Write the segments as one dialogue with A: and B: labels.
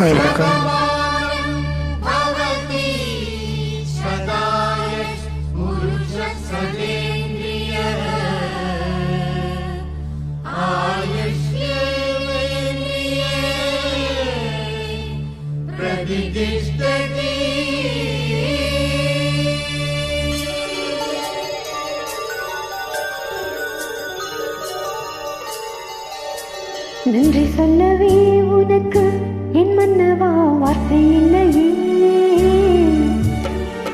A: Хайлика.
B: நன்றி சொல்லவே உனக்கு என் மன்னவா வார்த்தை இல்லையே.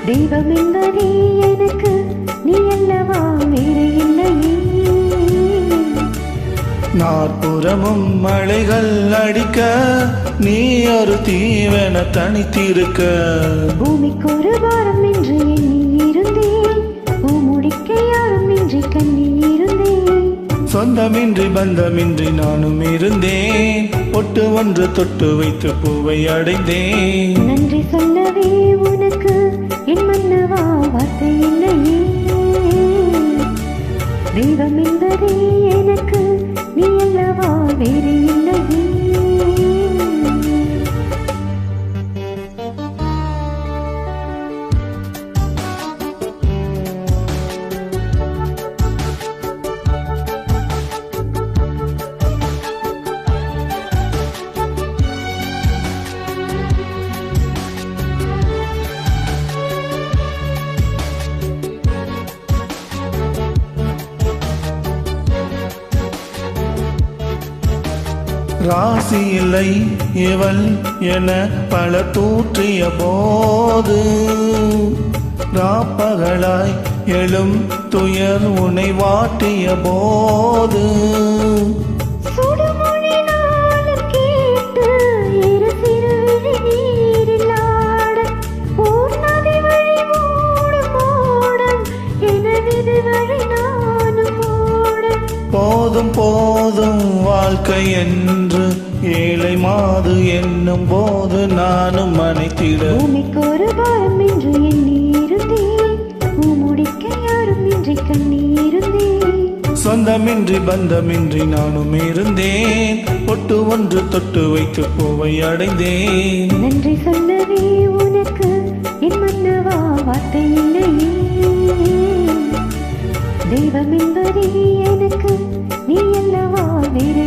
B: தெய்வம் என்பதே எனக்கு நீ அல்லவா வேறு இல்லையே.
C: நாற்புறமும் மலைகள் அடிக்க நீ ஒரு தீவன தனித்திருக்க.
B: பூமிக்கு ஒரு பாரம் என்று எண்ணி இருந்தேன் பூ முடிக்க யாரும் இன்றி கண்ணி
C: சொந்தமின்றி பந்தமின்றி நானும் இருந்தேன். ஒட்டு ஒன்று தொட்டு வைத்து பூவை அடைந்தேன்.
B: நன்றி சொல்லவே உனக்கு என் மன்னவா வார்த்தை இல்லையே. தெய்வமே
C: ராசி இல்லை இவள் என பல தூற்றிய போது ராப்பகலாய் எழும் துயர் உனை வாட்டிய போது போதும் வாழ்க்கை என்று ஏழை மாது என்னும் போது நானும் அனைத்திட
B: பூமிக்கு ஒரு பாரம் என்று எண்ணி இருந்தேன் பூ முடிக்க யாரும் இன்றி
C: சொந்தமின்றி பந்தமின்றி நானும் இருந்தேன். பொட்டு ஒன்று தொட்டு வைத்து பூவை அடைந்தேன்.
B: நன்றி சொல்லவே உனக்கு என் மன்னவா வார்த்தை இல்லையே. தெய்வம் என்பதே நீ அல்லவா வேறு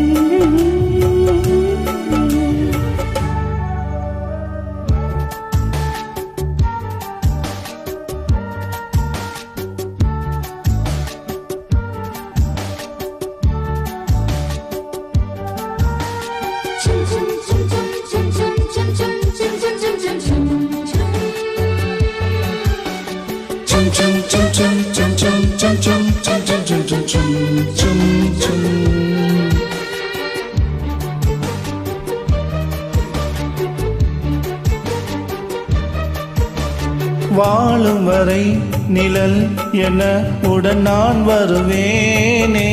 C: வாழும் வரை நிழல் என உடன் நான் வருவேனே.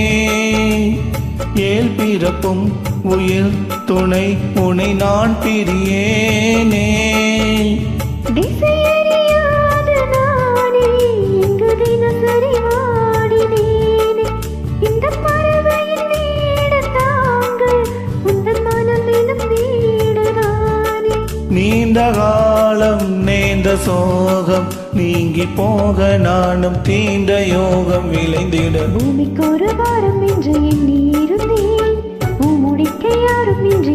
C: ஏல் பிறப்பும் உயிர் துணை உனை நான் பிரியேனே. நீண்ட காலம் நேர்ந்த சோகம் நீங்கி போக நானும் தீண்ட யோகம் விளைந்திட
B: பூமிக்கு ஒரு பாரம் என்று எண்ணி இருந்தேன் முடிக்க யாரும் இன்றி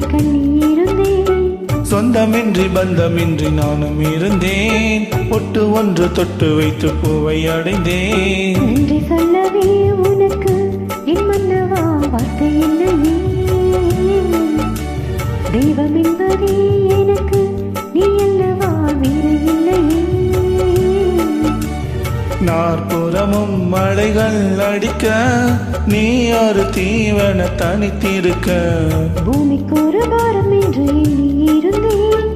C: சொந்தமின்றி பந்தமின்றி நானும் இருந்தேன். பொட்டு ஒன்று தொட்டு வைத்து பூவை அடைந்தேன்.
B: நன்றி சொல்லவே உனக்கு என் மன்னவா வார்த்தை இல்லையே தெய்வம் என்பதே
C: நாற்புறமும் மழைகள் அடிக்க நீ ஒரு தீவன தனித்திருக்க.
B: பூமிக்கு ஒரு பாரம் என்று இருந்தேன்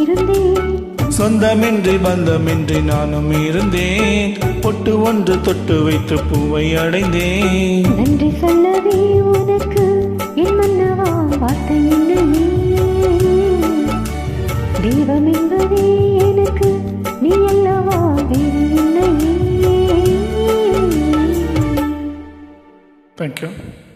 B: இருந்தேன்
C: சொந்தமின்றி பந்தமின்றி நானும் இருந்தேன். பொட்டு ஒன்று தொட்டு வைத்து பூவை அடைந்தேன்.
B: நன்றி சொல்லவே உனக்கு என் மன்னவா வார்த்தை தெய்வம் என்பதே Thank you.